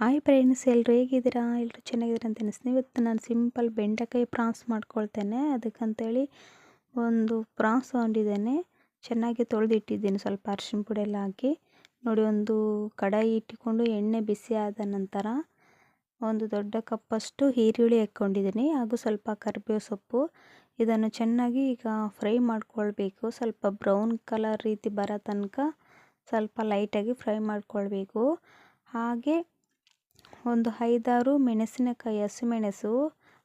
Hi friends ಎಲ್ಲರೂ ಹೇಗಿದ್ದೀರಾ? ಎಲ್ಲರೂ ಚೆನ್ನಾಗಿದ್ದೀರಾ ಅಂತ ಅನಿಸ್ತೀನಿ ಇವತ್ತು ನಾನು ಸಿಂಪಲ್ ಬೆಂಡೆಕಾಯಿ ಪ್ರಾನ್ಸ್ ಮಾಡ್ಕೊಳ್ತೇನೆ. ಅದಕ್ಕಂತೇಳಿ ಒಂದು ಪ್ರಾನ್ಸ್ ತೊಗೊಂಡಿದ್ದೇನೆ. ಚೆನ್ನಾಗಿ ತೊಳೆದಿಟ್ಟಿದ್ದೀನಿ. ಸ್ವಲ್ಪ ಅರಿಶಿನ ಪುಡಿ ಎಲ್ಲ ಹಾಕಿ. ನೋಡಿ, ಒಂದು ಕಡಾಯಿ ಇಟ್ಟುಕೊಂಡು ಎಣ್ಣೆ ಬಿಸಿ ಆದ ನಂತರ ಒಂದು ದೊಡ್ಡ ಕಪ್ಪಷ್ಟು ಈರುಳ್ಳಿ ಹಾಕ್ಕೊಂಡಿದ್ದೀನಿ. ಹಾಗೂ ಸ್ವಲ್ಪ ಕರಿಬೇವು ಸೊಪ್ಪು. ಇದನ್ನು ಚೆನ್ನಾಗಿ ಈಗ ಫ್ರೈ ಮಾಡ್ಕೊಳ್ಬೇಕು. ಸ್ವಲ್ಪ ಬ್ರೌನ್ ಕಲರ್ ರೀತಿ ಬರೋ ತನಕ ಸ್ವಲ್ಪ ಲೈಟಾಗಿ ಫ್ರೈ ಮಾಡ್ಕೊಳ್ಬೇಕು. ಹಾಗೆ ಒಂದು ಐದಾರು ಮೆಣಸಿನಕಾಯಿ, ಹಸಿಮೆಣಸು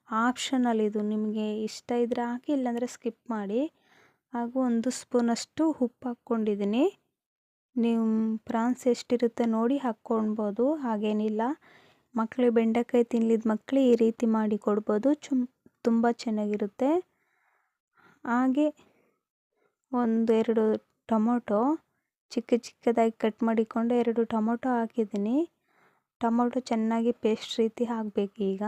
ಆಪ್ಷನಲ್ ಇದು. ನಿಮಗೆ ಇಷ್ಟ ಇದ್ದರೆ ಹಾಕಿ, ಇಲ್ಲಾಂದರೆ ಸ್ಕಿಪ್ ಮಾಡಿ. ಹಾಗೂ ಒಂದು ಸ್ಪೂನಷ್ಟು ಉಪ್ಪು ಹಾಕ್ಕೊಂಡಿದ್ದೀನಿ. ನೀವು ಪ್ರಾನ್ಸ್ ಎಷ್ಟಿರುತ್ತೆ ನೋಡಿ ಹಾಕ್ಕೊಳ್ಬೋದು, ಹಾಗೇನಿಲ್ಲ. ಮಕ್ಕಳು ಬೆಂಡೆಕಾಯಿ ತಿನ್ನಲಿದ ಮಕ್ಕಳು ಈ ರೀತಿ ಮಾಡಿ ಕೊಡ್ಬೋದು, ಚುಮ್, ತುಂಬ ಚೆನ್ನಾಗಿರುತ್ತೆ. ಹಾಗೆ ಒಂದೆರಡು ಟೊಮೊಟೊ, ಚಿಕ್ಕ ಚಿಕ್ಕದಾಗಿ ಕಟ್ ಮಾಡಿಕೊಂಡು ಎರಡು ಟೊಮೊಟೊ ಹಾಕಿದ್ದೀನಿ. ಟೊಮೊಟೊ ಚೆನ್ನಾಗಿ ಪೇಸ್ಟ್ ರೀತಿ ಹಾಕಬೇಕು ಈಗ.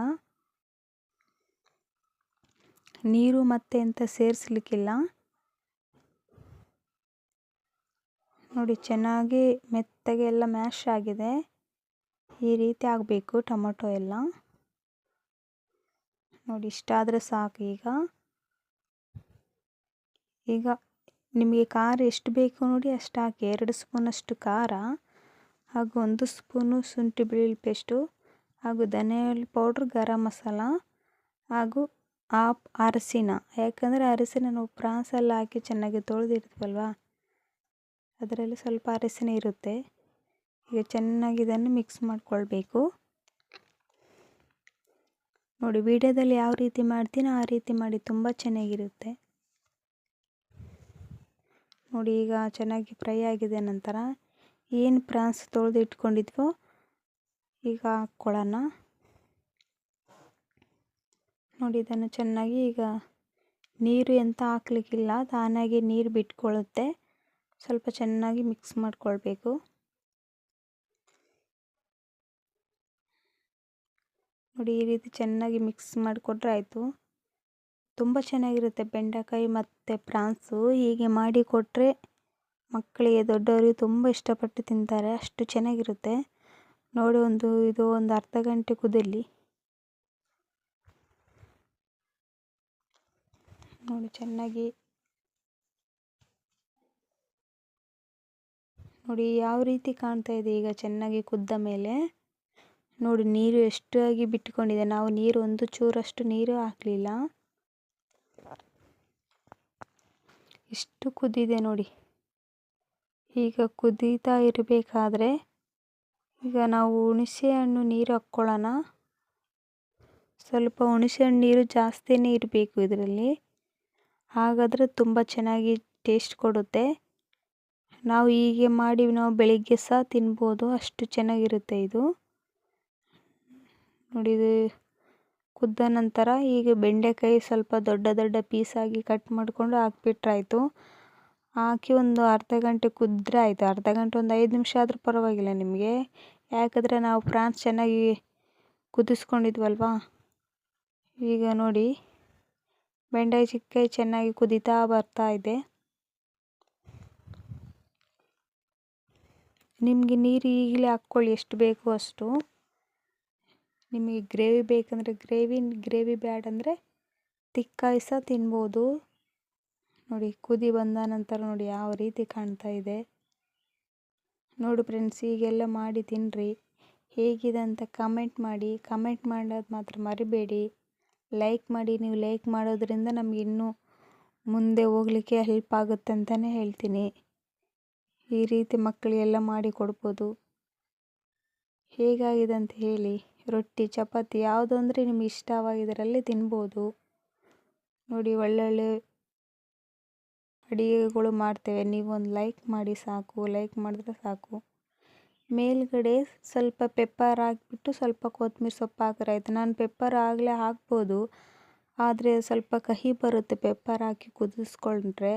ನೀರು ಮತ್ತೆ ಎಂತ ಸೇರಿಸ್ಲಿಕ್ಕಿಲ್ಲ. ನೋಡಿ ಚೆನ್ನಾಗಿ ಮೆತ್ತಗೆ ಎಲ್ಲ ಮ್ಯಾಶ್ ಆಗಿದೆ. ಈ ರೀತಿ ಆಗಬೇಕು ಟೊಮೊಟೊ ಎಲ್ಲ. ನೋಡಿ ಇಷ್ಟಾದರೆ ಸಾಕು ಈಗ. ಈಗ ನಿಮಗೆ ಖಾರ ಎಷ್ಟು ಬೇಕು ನೋಡಿ ಅಷ್ಟು ಹಾಕಿ ಎರಡು ಸ್ಪೂನಷ್ಟು ಖಾರ. ಹಾಗೂ ಒಂದು ಸ್ಪೂನು ಶುಂಠಿ ಬೆಳ್ಳುಳ್ಳಿ ಪೇಸ್ಟು ಹಾಗೂ ಧನಿಯಾ ಪೌಡ್ರ್, ಗರಂ ಮಸಾಲ ಹಾಗೂ ಆಪ್ ಅರಸಿನ ಯಾಕಂದರೆ ಅರಸಿನ ನಾವು ಪ್ರಾನ್ಸೆಲ್ಲ ಹಾಕಿ ಚೆನ್ನಾಗಿ ತೊಳೆದಿರ್ತೀವಲ್ವ? ಅದರಲ್ಲಿ ಸ್ವಲ್ಪ ಅರಸಿನ ಇರುತ್ತೆ. ಈಗ ಚೆನ್ನಾಗಿ ಇದನ್ನು ಮಿಕ್ಸ್ ಮಾಡಿಕೊಳ್ಬೇಕು. ನೋಡಿ, ವಿಡಿಯೋದಲ್ಲಿ ಯಾವ ರೀತಿ ಮಾಡ್ತೀನೋ ಆ ರೀತಿ ಮಾಡಿ ತುಂಬ ಚೆನ್ನಾಗಿರುತ್ತೆ. ನೋಡಿ, ಈಗ ಚೆನ್ನಾಗಿ ಫ್ರೈ ಆಗಿದೆ ನಂತರ ಏನು ಪ್ರಾನ್ಸ್ ತೊಳೆದು ಇಟ್ಕೊಂಡಿದ್ವೋ? ಈಗ ಹಾಕ್ಕೊಳ್ಳೋಣ ನೋಡಿ ಇದನ್ನು ಚೆನ್ನಾಗಿ ಈಗ ನೀರು ಎಂತ ಹಾಕ್ಲಿಕ್ಕಿಲ್ಲ, ತಾನಾಗಿ ನೀರು ಬಿಟ್ಕೊಳ್ಳುತ್ತೆ ಸ್ವಲ್ಪ ಚೆನ್ನಾಗಿ ಮಿಕ್ಸ್ ಮಾಡಿಕೊಳ್ಬೇಕು. ನೋಡಿ ಈ ರೀತಿ ಚೆನ್ನಾಗಿ ಮಿಕ್ಸ್ ಮಾಡಿಕೊಟ್ರೆ ಆಯಿತು. ತುಂಬ ಚೆನ್ನಾಗಿರುತ್ತೆ ಬೆಂಡೆಕಾಯಿ ಮತ್ತು ಪ್ರಾನ್ಸು ಹೀಗೆ ಮಾಡಿ ಕೊಟ್ಟರೆ ಮಕ್ಕಳಿಗೆ ದೊಡ್ಡವರಿಗೆ ತುಂಬ ಇಷ್ಟಪಟ್ಟು ತಿಂತಾರೆ. ಅಷ್ಟು ಚೆನ್ನಾಗಿರುತ್ತೆ. ನೋಡಿ ಒಂದು, ಇದು ಒಂದು ಅರ್ಧ ಗಂಟೆ ಕುದಲಿ. ನೋಡಿ ಚೆನ್ನಾಗಿ. ನೋಡಿ ಯಾವ ರೀತಿ ಕಾಣ್ತಾ ಇದೆ ಈಗ ಚೆನ್ನಾಗಿ ಕುದ್ದ ಮೇಲೆ. ನೋಡಿ ನೀರು ಎಷ್ಟು ಆಗಿ ಬಿಟ್ಕೊಂಡಿದೆ. ನಾವು ನೀರು ಒಂದು ಚೂರಷ್ಟು ನೀರು ಹಾಕಲಿಲ್ಲ. ಇಷ್ಟು ಕುದ್ದಿದೆ ನೋಡಿ. ಈಗ ಕುದೀತಾ ಇರಬೇಕಾದ್ರೆ ಈಗ ನಾವು ಹುಣಸೆ ಹಣ್ಣು ನೀರು ಹಾಕ್ಕೊಳ್ಳೋಣ. ಸ್ವಲ್ಪ ಹುಣಸೆ ಹಣ್ಣು ನೀರು ಜಾಸ್ತಿನೇ ಇರಬೇಕು ಇದರಲ್ಲಿ. ಹಾಗಾದರೆ ತುಂಬ ಚೆನ್ನಾಗಿ ಟೇಸ್ಟ್ ಕೊಡುತ್ತೆ. ನಾವು ಹೀಗೆ ಮಾಡಿ ನಾವು ಬೆಳಿಗ್ಗೆ ಸಹ ತಿನ್ಬೋದು, ಅಷ್ಟು ಚೆನ್ನಾಗಿರುತ್ತೆ ಇದು. ನೋಡಿ ಕುದ್ದ ನಂತರ ಈಗ ಬೆಂಡೆಕಾಯಿ ಸ್ವಲ್ಪ ದೊಡ್ಡ ದೊಡ್ಡ ಪೀಸಾಗಿ ಕಟ್ ಮಾಡಿಕೊಂಡು ಹಾಕ್ಬಿಟ್ರಾಯ್ತು. ಹಾಕಿ ಒಂದು ಅರ್ಧ ಗಂಟೆ ಕುದ್ರೆ ಆಯಿತು. ಅರ್ಧ ಗಂಟೆ ಒಂದು ಐದು ನಿಮಿಷ ಆದರೂ ಪರವಾಗಿಲ್ಲ ನಿಮಗೆ. ಯಾಕಂದರೆ ನಾವು ಪ್ರಾನ್ಸ್ ಚೆನ್ನಾಗಿ ಕುದಿಸ್ಕೊಂಡಿದ್ವಲ್ವಾ? ಈಗ ನೋಡಿ, ಬೆಂಡೆ ಚಿಕ್ಕಾಯಿ ಚೆನ್ನಾಗಿ ಕುದೀತಾ ಬರ್ತಾ ಇದೆ. ನಿಮಗೆ ನೀರು ಈಗಲೇ ಹಾಕ್ಕೊಳ್ಳಿ, ಎಷ್ಟು ಬೇಕು ಅಷ್ಟು. ನಿಮಗೆ ಗ್ರೇವಿ ಬೇಕಂದರೆ ಗ್ರೇವಿ ಗ್ರೇವಿ ಬ್ಯಾಡಂದರೆ ತಿಕ್ಕಾಯಿ ಸಹ ತಿನ್ಬೋದು. ನೋಡಿ, ಕುದಿ ಬಂದ ನಂತರ ನೋಡಿ ಯಾವ ರೀತಿ ಕಾಣ್ತಾ ಇದೆ. ನೋಡಿ ಫ್ರೆಂಡ್ಸ್ ಹೀಗೆಲ್ಲ ಮಾಡಿ ತಿನ್ನಿರಿ ಹೇಗಿದೆ ಅಂತ ಕಮೆಂಟ್ ಮಾಡಿ. ಕಮೆಂಟ್ ಮಾಡೋದು ಮಾತ್ರ ಮರಿಬೇಡಿ. ಲೈಕ್ ಮಾಡಿ, ನೀವು ಲೈಕ್ ಮಾಡೋದ್ರಿಂದ ನಮ್ಗೆ ಇನ್ನೂ ಮುಂದೆ ಹೋಗಲಿಕ್ಕೆ ಹೆಲ್ಪ್ ಆಗುತ್ತೆ ಅಂತಲೇ ಹೇಳ್ತೀನಿ. ಈ ರೀತಿ ಮಕ್ಕಳಿಗೆಲ್ಲ ಮಾಡಿ ಕೊಡ್ಬೋದು. ಹೇಗಾಗಿದೆ ಅಂತ ಹೇಳಿ. ರೊಟ್ಟಿ, ಚಪಾತಿ ಯಾವುದು ಅಂದರೆ ನಿಮ್ಗೆ ಇಷ್ಟವಾಗಿದ್ದರಲ್ಲಿ ತಿನ್ಬೋದು. ನೋಡಿ, ಒಳ್ಳೊಳ್ಳೆ ಅಡುಗೆಗಳು ಮಾಡ್ತೇವೆ. ನೀವು ಒಂದು ಲೈಕ್ ಮಾಡಿ ಸಾಕು ಲೈಕ್ ಮಾಡಿದ್ರೆ ಸಾಕು. ಮೇಲ್ಗಡೆ ಸ್ವಲ್ಪ ಪೆಪ್ಪರ್ ಹಾಕ್ಬಿಟ್ಟು ಸ್ವಲ್ಪ ಕೊತ್ತಂಬರಿ ಸೊಪ್ಪು ಹಾಕಿದ್ರೆ ಆಯಿತು. ನಾನು ಪೆಪ್ಪರ್ ಆಗಲೇ ಹಾಕ್ಬೋದು. ಆದರೆ ಸ್ವಲ್ಪ ಕಹಿ ಬರುತ್ತೆ ಪೆಪ್ಪರ್ ಹಾಕಿ ಕುದಿಸ್ಕೊಂಡ್ರೆ.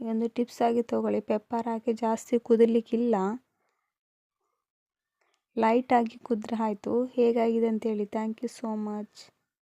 ಒಂದು ಟಿಪ್ಸ್ ಆಗಿ ತೊಗೊಳ್ಳಿ. ಪೆಪ್ಪರ್ ಹಾಕಿ ಜಾಸ್ತಿ ಕುದಿಲಿಕ್ಕಿಲ್ಲ. ಲೈಟಾಗಿ ಕುದ್ರೆ ಆಯಿತು. ಹೇಗಾಗಿದೆ ಅಂತೇಳಿ ಥ್ಯಾಂಕ್ ಯು ಸೋ ಮಚ್